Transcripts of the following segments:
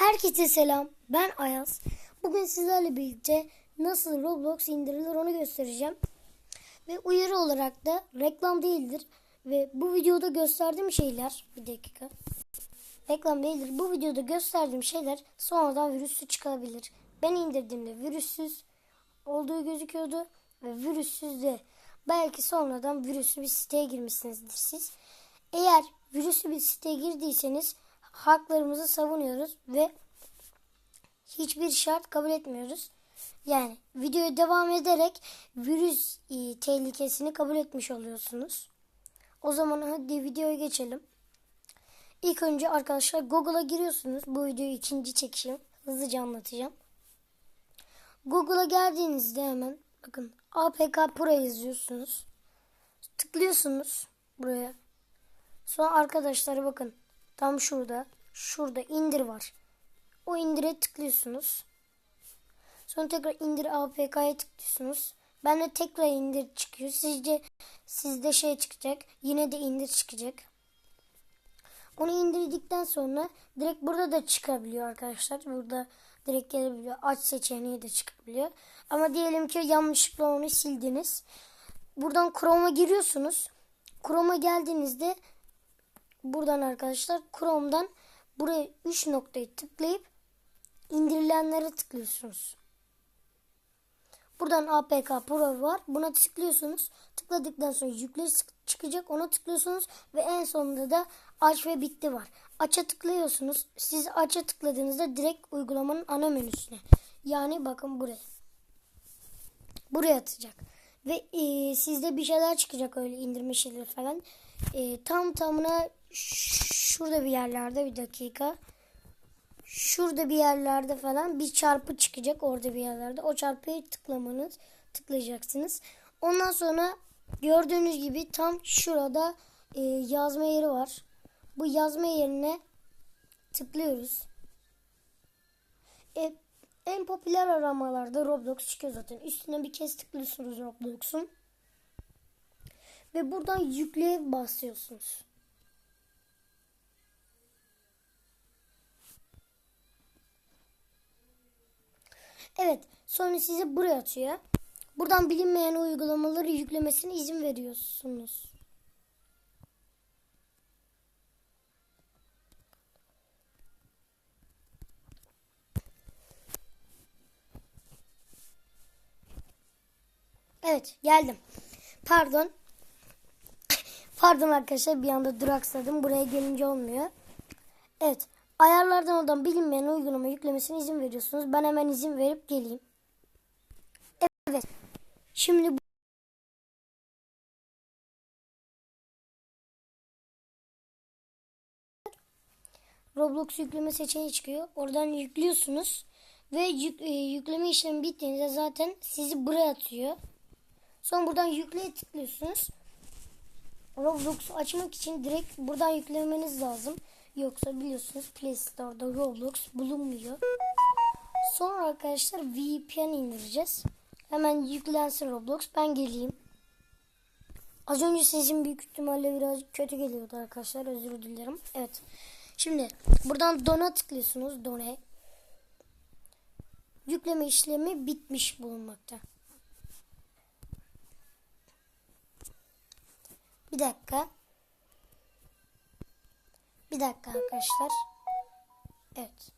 Herkese selam. Ben Ayaz. Bugün sizlerle birlikte nasıl Roblox indirilir onu göstereceğim. Ve uyarı olarak da reklam değildir. Ve bu videoda gösterdiğim şeyler bir dakika. Reklam değildir. Bu videoda gösterdiğim şeyler sonradan virüsü çıkabilir. Ben indirdiğimde virüssüz olduğu gözüküyordu. Ve virüssüz de belki sonradan virüslü bir siteye girmişsinizdir siz. Eğer virüslü bir siteye girdiyseniz haklarımızı savunuyoruz ve hiçbir şart kabul etmiyoruz. Yani videoya devam ederek virüs e, tehlikesini kabul etmiş oluyorsunuz. O zaman hadi videoya geçelim. İlk önce arkadaşlar Google'a giriyorsunuz. Bu videoyu ikinci çekişim. Hızlıca anlatacağım. Google'a geldiğinizde hemen bakın APK Pro yazıyorsunuz. Tıklıyorsunuz buraya. Sonra arkadaşlar bakın tam şurada şurada indir var. O indire tıklıyorsunuz. Sonra tekrar indir APK'ya tıklıyorsunuz. Ben de tekrar indir çıkıyor. Sizce sizde şey çıkacak. Yine de indir çıkacak. Onu indirdikten sonra direkt burada da çıkabiliyor arkadaşlar. Burada direkt gelebiliyor. Aç seçeneği de çıkabiliyor. Ama diyelim ki yanlışlıkla onu sildiniz. Buradan Chrome'a giriyorsunuz. Chrome'a geldiğinizde buradan arkadaşlar Chrome'dan buraya 3 noktayı tıklayıp indirilenlere tıklıyorsunuz. Buradan APK Pro var. Buna tıklıyorsunuz. Tıkladıktan sonra yükle çıkacak. Ona tıklıyorsunuz ve en sonunda da aç ve bitti var. Aç'a tıklıyorsunuz. Siz aç'a tıkladığınızda direkt uygulamanın ana menüsüne. Yani bakın buraya. Buraya atacak. Ve e, sizde bir şeyler çıkacak öyle indirme şeyleri falan. E, tam tamına şurada bir yerlerde bir dakika. Şurada bir yerlerde falan bir çarpı çıkacak orada bir yerlerde. O çarpıyı tıklamanız tıklayacaksınız. Ondan sonra gördüğünüz gibi tam şurada e, yazma yeri var. Bu yazma yerine tıklıyoruz. E, en popüler aramalarda Roblox çıkıyor zaten. Üstüne bir kez tıklıyorsunuz Roblox'un. Ve buradan yükleye basıyorsunuz. Evet. Sonra size buraya atıyor. Buradan bilinmeyen uygulamaları yüklemesine izin veriyorsunuz. Evet geldim. Pardon. Pardon arkadaşlar bir anda duraksadım. Buraya gelince olmuyor. Evet. Ayarlardan oradan bilinmeyen uygulama yüklemesine izin veriyorsunuz. Ben hemen izin verip geleyim. Evet. Şimdi bu Roblox yükleme seçeneği çıkıyor. Oradan yüklüyorsunuz. Ve yük, e, yükleme işlemi bittiğinde zaten sizi buraya atıyor. Sonra buradan yükleye tıklıyorsunuz. Roblox'u açmak için direkt buradan yüklemeniz lazım. Yoksa biliyorsunuz Play Store'da Roblox bulunmuyor. Sonra arkadaşlar VPN indireceğiz. Hemen yüklensin Roblox. Ben geleyim. Az önce sesim büyük ihtimalle biraz kötü geliyordu arkadaşlar. Özür dilerim. Evet. Şimdi buradan Don'a tıklıyorsunuz. Don'a. Yükleme işlemi bitmiş bulunmakta. Bir dakika. Bir dakika arkadaşlar. Evet.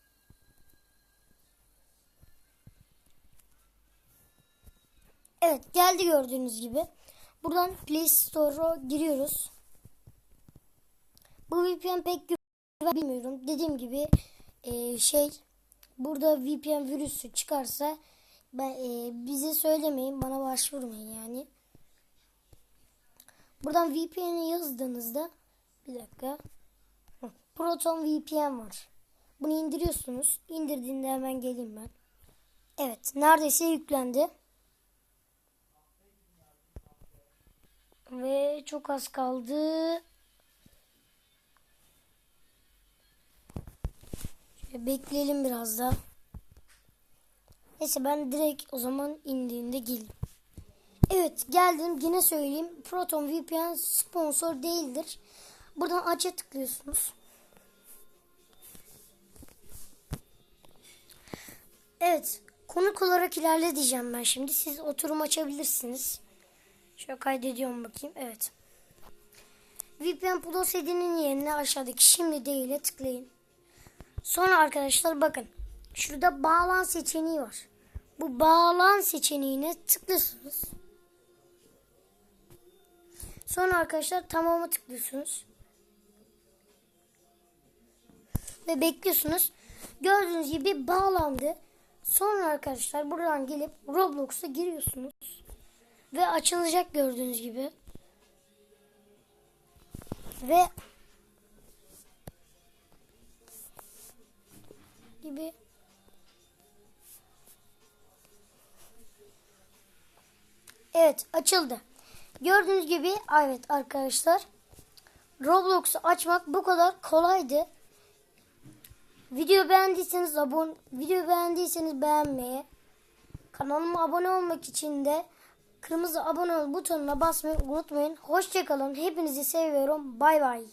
Evet geldi gördüğünüz gibi. Buradan Play Store'a giriyoruz. Bu VPN pek güven bilmiyorum. Dediğim gibi e, şey burada VPN virüsü çıkarsa ben, e, bize söylemeyin bana başvurmayın yani. Buradan VPN'i yazdığınızda bir dakika Proton VPN var. Bunu indiriyorsunuz. İndirdiğinde hemen geleyim ben. Evet. Neredeyse yüklendi. Ve çok az kaldı. Şöyle bekleyelim biraz da. Neyse ben direkt o zaman indiğinde geleyim. Evet geldim yine söyleyeyim. Proton VPN sponsor değildir. Buradan aç'a tıklıyorsunuz. Evet. Konuk olarak ilerle diyeceğim ben şimdi. Siz oturum açabilirsiniz. Şöyle kaydediyorum bakayım. Evet. VPN Plus edinin yerine aşağıdaki şimdi değil'e tıklayın. Sonra arkadaşlar bakın. Şurada bağlan seçeneği var. Bu bağlan seçeneğine tıklıyorsunuz. Sonra arkadaşlar tamamı tıklıyorsunuz. Ve bekliyorsunuz. Gördüğünüz gibi bağlandı. Sonra arkadaşlar buradan gelip Roblox'a giriyorsunuz. Ve açılacak gördüğünüz gibi. Ve gibi Evet açıldı. Gördüğünüz gibi evet arkadaşlar Roblox'u açmak bu kadar kolaydı. Video beğendiyseniz abone video beğendiyseniz beğenmeyi, kanalıma abone olmak için de kırmızı abone ol butonuna basmayı unutmayın. Hoşçakalın. Hepinizi seviyorum. Bay bay.